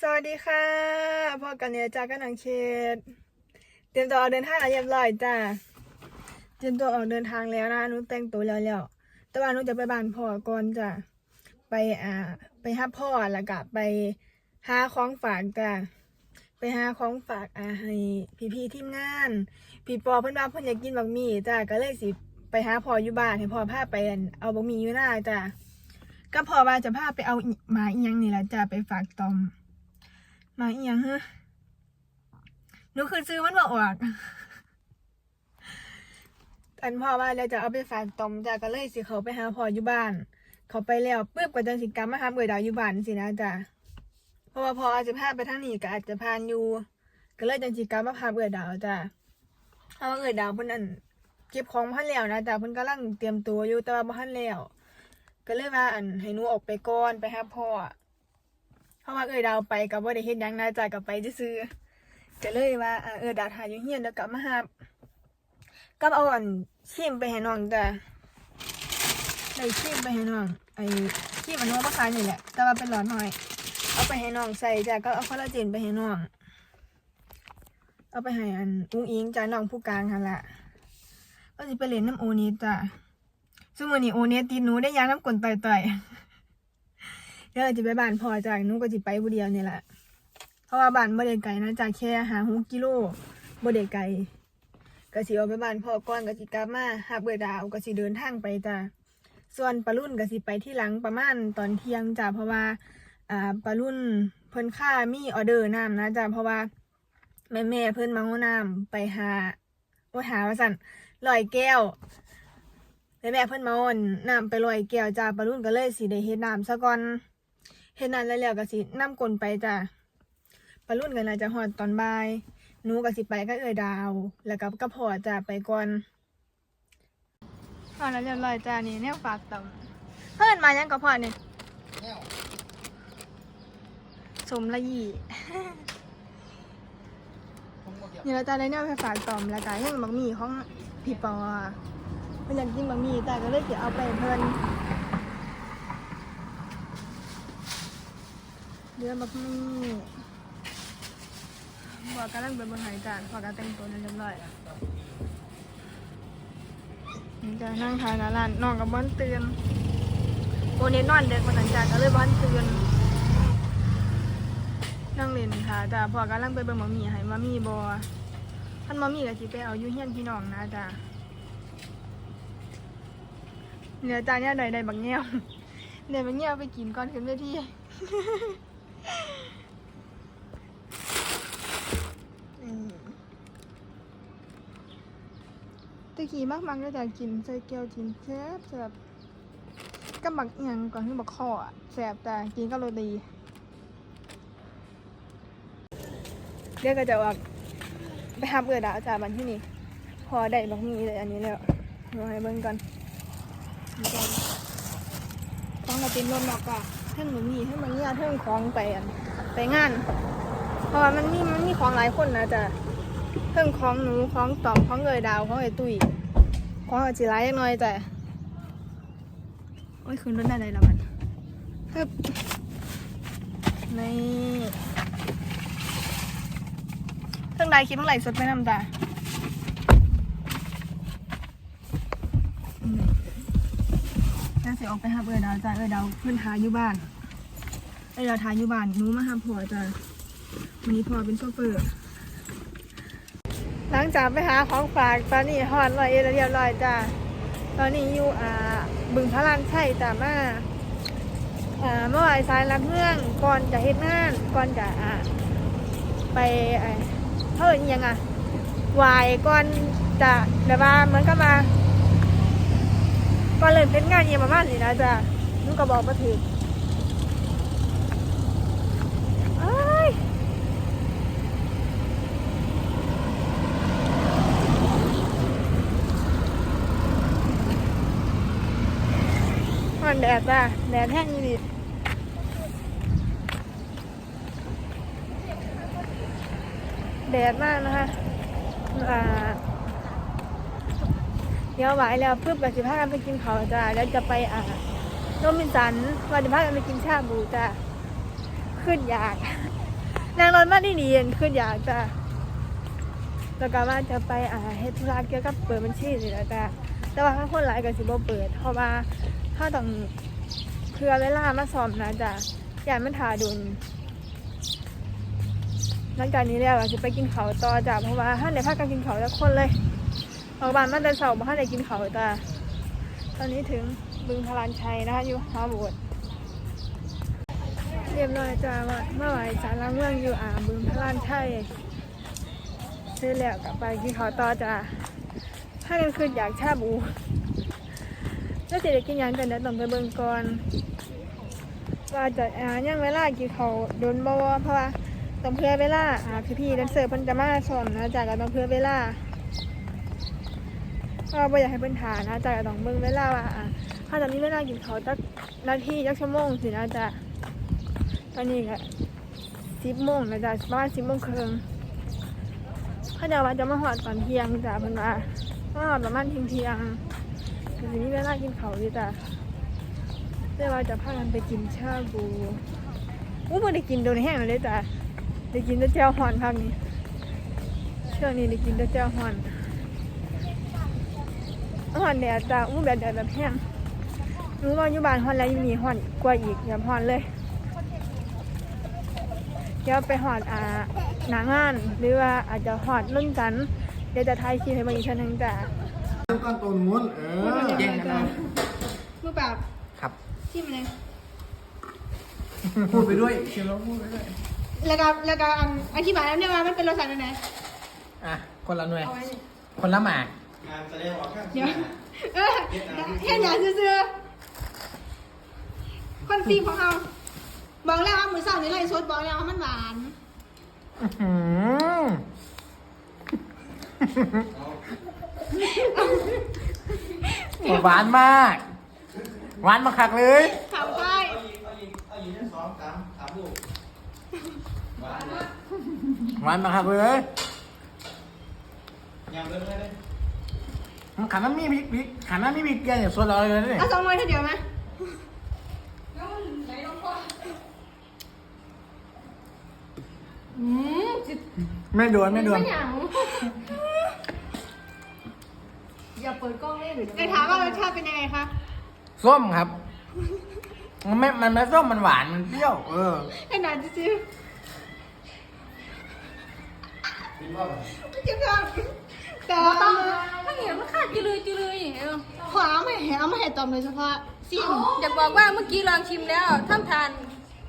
สวัสดีค่ะพ่อกันเนี่ยจากกันหนังเขตเตรียมตัวออกเดินทางแล้วเรียบร้อยจ้าเตรียมตัวออกเดินทางแล้วนะหนูแต่งตัวแล้วแล้วแต่ว่าหนูจะไปบ้านพ่อก่อนจ้ะไปอ่าไปหาพ่อแล้วก็ไปหาของฝากจ้ะไปหาของฝากอ่าให้พี่ๆทีมงาน พี่ปอเพิ่อนว่าเพิ่อนอยากกินบักหมี่จ้ะก็เลยสิไปหาพ่ออยู่บ้านให้พ่อพาไปเอาบักหมี่อยู่หน้าจ้ะก็พ่อว่าจะพาไปเอาหมาอีหยังนี่แหละจ้ะไปฝากตอม หมาอีหยังฮะหนูคือซื้อมันมาออกอันพ่อว่าแล้วจะเอาไปฝากตอมจ้ะก็เลยสิเขาไปหาพ่ออยู่บ้าน เขาไปแล้วปุ๊บก็จังสิกลับมาหาเบิดดาวอยู่บ้านสินะจ้ะเพราะว่าพ่ออาจจะพาไปทางนี้ก็อาจจะพานอยู่ก็เลยจังสิกลับมาพาเบิดดาวจ้ะเพราะว่าเบิดดาวเพิ่นอันเก็บของพันแล้วนะจ้ะเพิ่นกำลังเตรียมตัวอยู่แต่ว่าบ่ทันแล้วก็เลยว่าอันให้หนูออกไปก่อนไปหาพ่อ เพราะว่าเอยดาวไปกับว่าได้เฮ็ดหยังนะจ่ายกับไปซื้อๆก็เลยว่าอ่าเออดาวถ่ายอยู่เฮียนแล้วกลับมาหากับเอาอันชิมไปให้น้องจ้ะได้ชิมไปให้น้องไอ้ชิมอันน้องมาขายนี่แหละ แต่ว่าเป็นหลอดหน่อย เอาไปให้น้องใส่จ้ะก็เอาคอลลาเจนไปให้น้อง เอาไปให้อันอุ้งอิงจ้ะน้องผู้กลางหั่นละก็สิไปเล่นน้ำโอนี้จ้ะซึ่งวันนี้โอนี้ตีหนูได้ยางน้ำกลนต่อยๆ เดี๋ยวจะไปบ้านพ่อจากนู้ก็จะไปบุเดียวนี่แหละ เพราะว่าบ้านบ่ได้ไกลนะจากแค่หาหกกิโลบ่ได้ไกลก็สิเอาไปบ้านพ่อก่อนก็สิกลับมาหาเบื่อดาวก็สิเดินทางไปจ้ะส่วนปลารุ่นก็สิไปที่หลังประมาณตอนเที่ยงจ้ะเพราะว่าอ่าปลารุ่นเพิ่นค่ามีออเดอร์น้ำนะจ้ะเพราะว่าแม่แม่ๆเพิ่นมาเอาน้ำไปหาว่าหาว่าสั่นลอยแก้วแม่แม่เพิ่นมาเอาน้ำไปลอยแก้วจ้าปลารุ่นก็เลยสิได้เฮ็ดน้ำซะก่อน เฮ็ดนั้นแล้วแล้วก็สินํกลนไปจ้ะปลารุ่นกันน่าจะฮอดตอนบ่ายหนูก็สิไปก็เอ่ยดาว แล้วก็กับพ่อจ้ะไปก่อนฮอดแล้วเรียบร้อยจ้านี่แนวฝากตำเพิ่นมายังกับพ่อนี่สมละยี่นี่เราจะได้แนวไปฝากตอมแล้วก็ยังบักหมี่ของพี่ปอเพิ่นอยากกินบักหมี่แต่ก็เลยสิเอาไปให้เพิ่น เรือบักมี่บอกกำลังเป็นบนหายจานพอการแต่งตัวเรียบร้อยแล้วจะนั่งทานร้านนอนกับบ้านเตือนโอเนนอนเด็กมาหลังจากก็เลยบ้านเตือนนั่งเล่นค่ะจ้าพอกำลังไปเบิ่งมามีให้มามีบอท่านมามีกับสิไปเอายู่เฮียนพี่น้องนะจ้าเหนือจานเนี่ยใดใดบักเงี้ยวเดี๋ยวบักเงี้ยวไปกินก่อนขึ้นเวที ตะกี้มากมักก็จะกินใส่แก้วกินแซ่บแซ่บก็บักเอียงก่อนที่บักคออะแซ่บแต่กินก็โรตีเดี๋ยวก็จะออกไปหาเบื่อดาวจากบันที่นี่ พอได้บักมีเลยอันนี้แล้วรอให้เบิ่งก่อนก่อนต้องกระตินรถนอกก่ะ เท่งหนูมีเท่งบางอย่างเท่งของไปอันไปงาน เพราะว่ามันมีมันมีของหลายคนนะจ๊ะเพิ่งของหนูของตอมของเอยดาวของเอยตุยของอาจิไรยังน้อยจ้ะโอ้ยคืนรถได้เลยละมันฮึบนี่เพิ่งได้คลิปเพิ่งไหลฟ์สดไปนำจ้ะอืมน่าเสีย ออกไปหาเอยดาวจ้ะเอยดาวเพื่อนทาอยู่บ้านเอยดาวทาอยู่บ้านหนูมาหาผัวจ้ะวันนี้พ่อเป็นโชเฟอร์หลังจากไปหาของฝากตอนนี้ฮอดร้อยเอ็ดแล้วเรียบร้อยจ้าตอนนี้อยู่อ่าบึงพระลานชัยจ้ามาอ่าเมื่อวานสายรับเมืองก่อนจะเฮ็ดงานก่อนจะอ่าไปไอ้เพิ่นอิหยังอะไหวายก่อนจะเดี๋ยวว่าเหมือนกับมา ก่อนเริ่มเป็นงานเยี่ยมมาณนี้นะจ้านุก็บอกมาถึงอ้ายมันแดดจ้ะแดดแห้งอยู่ดิแดดมากนะคะอ่า เดี๋ยวไหวแล้วเพื่อไปสิพากันไปกินข้าวจ้ะแล้วจะไปอ่าโนมินสันว่าจะพากันไปกินชาบูจ้ะขึ้นอยากนางรถมาดีดีเย็นขึ้นอยากจะแล้วก็ว่าจะไปอ่าเฮ็ดธุระเกี่ยวกับเปิดบัญชีนี่แหละจ้ะแต่ว่าถ้าคนหลายก็สิบ่เปิด เพราะว่าถ้าต้องเพื่อเวลามาซ้อมนะจ้ะอย่ามันถ่าดุนหลังจากนี้แล้วจะไปกินเขาวต่อจ้ะเพราะว่าถ้าในภาคการกินเขาวทุกคนเลย ออกบ้านมาแต่เช้าบ่ทันได้กินเขาวจ้ะตอนนี้ถึงบึงพลานชัยนะคะอยู่ฮาร์วาร์ดเรียบร้อยจ้าวเมื่อไหร่สารลังเมืองอยู่อ่าบึงพลานชัยซื้อแล้วกลับไปกินข้าวต่อจ้าถ้ากันคืนอยากชาบูแล้วจะได้กินยังกันเดี๋ยวต้องไปเบิ่งก่อนว่าจะอ่ายังเวลากินข้าวโดนบ่วเพราะว่าต้องเพื่อเวลาอ่าพี่ๆแดนเซอร์เพิ่นจะมาสอนนะจ้าก็ต้องเพื่อเวลา ก็บ่อยากให้เพิ่นทานนะจ้าก็ต้องเบิ่งเวลาว่าอ่าถ้าจะมีเวลากินข้าวจักนาทีจักชั่วโมงสินะจ้าตอนนี้ก็สิบโมงนะจ๊ะประมาณสิบโมงครึ่งเขาจะว่าจะมาหอดตอนเที่ยงจ้ะเพิ่นว่ามาหอดประมาณเที่ยงเที่ยงๆคือสิมีเวลากินเขาวอยู่จ้ะแต่ว่าจะพากันไปกินชาบูอู้บ่ได้กินโดนแห้งเลยจ้ะได้กินแต่แจ่วฮอนพักนี้ช่วงนี้ได้กินแต่แจ่วฮอน ฮอนแดดจ้ะอู้แบบแดดแบบแห้งรู้ว่าอยู่บ้านฮอนแล้วยังมีฮอนกว่าอีกอย่าฮอนเลย เดี๋ยวไปหอดอ่าหนางาน หรือว่าอาจจะหอดรุ่นกัน เดี๋ยวจะทายคลิปให้เบางอีกชั้นหนึงจ้ะก้อนตัวนู้นเออแย่งกันเลยมือเปล่าครับชิมเลยพูดไปด้วยเชียวแล้วพูดไปด้วยแล้วก็แล้วก็อันอธิบายแล้วเนี่ยว่ามันเป็นรสชาติไหนอะคนละหน่วยเอา ไว้นี่คนละหมากเดี๋ยวเออแค่หนาซื่อๆคนซีของเราบอกแล้วว่าหมูสับนี่ไรสดบอกแล้วว่ามันหวานอื้อหือหวานมาก หวานมาคักเลย ถามใครหวานมาคักเลยมัน ขันน้ำมีพริกพริกขันน้ำมีพริกแกงอย่างส่วนเราเลยนะเนี่ยเอาสองหน่วยเท่าเดียวไหมอืมจิตไม่โดนไม่โดนไม่หยังอย่าเปิดกล้องเล่นหรือไอ้ถามว่ารสชาติเป็นยังไงคะส้มครับ มันไม่ มันไม่ส้มมันหวานมันเปรี้ยว เออไอ้หนาจะซื้อไม่จะทำ แต่ต้ต้อองงถ้าเห็นมันขาดจีเลยจีเลยเออขวาไม่เห็นเอามาให้ตอมโดยเฉพาะซิมอยากบอกว่าเมื่อกี้ลองชิมแล้วทำทาน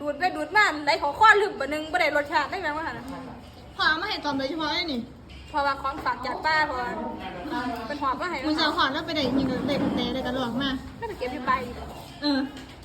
ดูดไปดูดมาไหลขอข้อลืมบะนึงบ่ได้รสชาติได้ไหมวะนะขวาไม่เห็นตอมโดยเฉพาะไอ้นี่เพราะว่าของฝากจากป้าเพราะว่าเป็นหอบก็ให้มึงจะเอาขวานแล้วไปไหนยิงเด็กเตะเด็กกระโดดมาก็ไปเก็บที่ใบเออ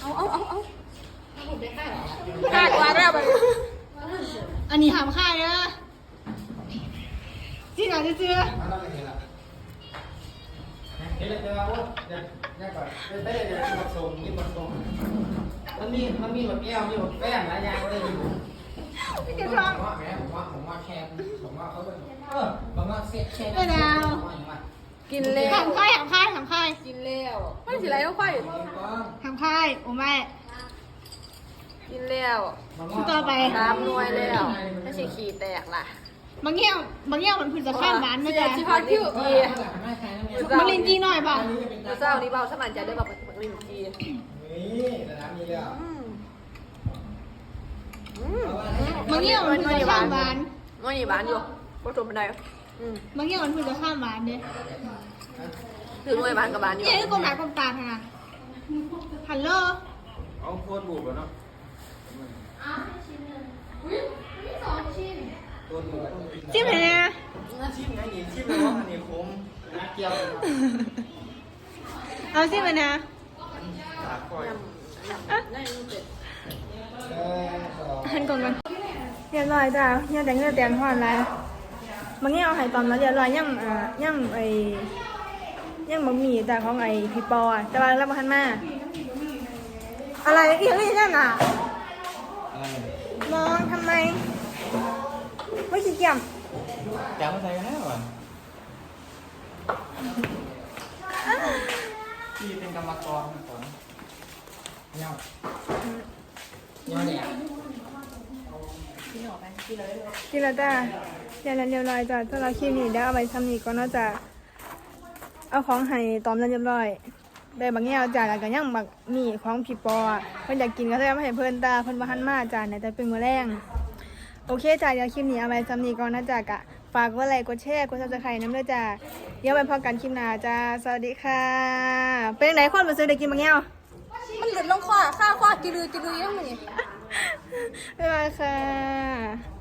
เอาเอาเอาเอาขาดกว่าแล้วไปอันนี้หามค่ายเด้อที่ หนาจะซื้อมันมีมันมีแบบแก้วมีแบบแป้งหลายอย่างเลยอยู่ไม่จะผมทำว่าแม่ผมว่าผมว่าแค่ผมว่าเขาเป็นเออผมว่าเสียแค่ไม่เอากินแล้วหามค่ายหามค่ายหามค่ายกินแล้วไม่สิไรต้องค่อยหามค่ายโอ้แม่กินแล้วต่อไปตามหน่วยแล้วไม่ใช่ขี่แตกล่ะ บางเงี้ยบางเงี้ยมันคือจะข้ามบ้านไม่ได้ชิพอคิวจีมันลินจีหน่อยเปล่าเจ้านี่เบาสมานใจได้แบบบักลินจีนี่ระดับนี้แล้วอืมบางเงี้ยมันคือจะข้ามบ้านน้อยนี่บ้านอยู่ก็ชมบันไดอืมบางเงี้ยมันคือจะข้ามบ้านเนี่ยถึงหน่วยบ้านกับบ้านอยู่เนี่ยคือกลมหนากลมตาขนาดฮัลโหลเอาโคนบุบแล้วเนาะโคนบุบ จิ้มเลยนะชิมไงนี่ชิมเลยว่าอันนี้คมนักเกี่ยวเอาจิ้มเลยนะสาคอยได้รู้เจ็ดเออสองหันก่อนกันเรียบร้อยจ้าเนี่ยแต่งเนื้อแต่งหอนแล้วบางเงี้ยเอาไข่ตอมแล้วเรียบร้อยยังอ่ายังไอ้ยังบะหมี่แต่ของไอ้พี่ปออะแต่ว่ารับประทานมาอะไรอีกนี่นั่นอะ อะไร มองทำไม ไม่ขี้เกียจ จำอะไรกันแน่วะพี่เป็นกรรมกรก่อนเนาะเนาะเนี่ยกินแล้วจ้าอย่านันเรียบร้อยจ้าสำหรับคลิปนี้เดี๋ยวเอาไปทำนี้ก่อนเนาจ้าเอาของให้ตอมแล้วเรียบร้อยได้บางแง่จ้าแล้วก็ยังบักมีของพี่ปอเพิ่นอยากกินก็เลยเอามาให้เพิ่นตาเพิ่นบ่ทันมาจ้าเนี่ยแต่เป็นมือแรงโอเคจ้าเดี๋ยวคลิปนี้เอาไว้ทำนี้ก่อนนะจ้ากะ ฝากกดไลค์กดแชร์กด Subscribe นำด้วยจ้าเดี๋ยวไปพบกันคลิปหน้าจ้าสวัสดีค่ะ เป็นจังไดคนบ่ซื้อได้กินบางแง่วมันหลุดลงคอข้าคอกิลือกิลือยังไงบ๊ายบายค่ะ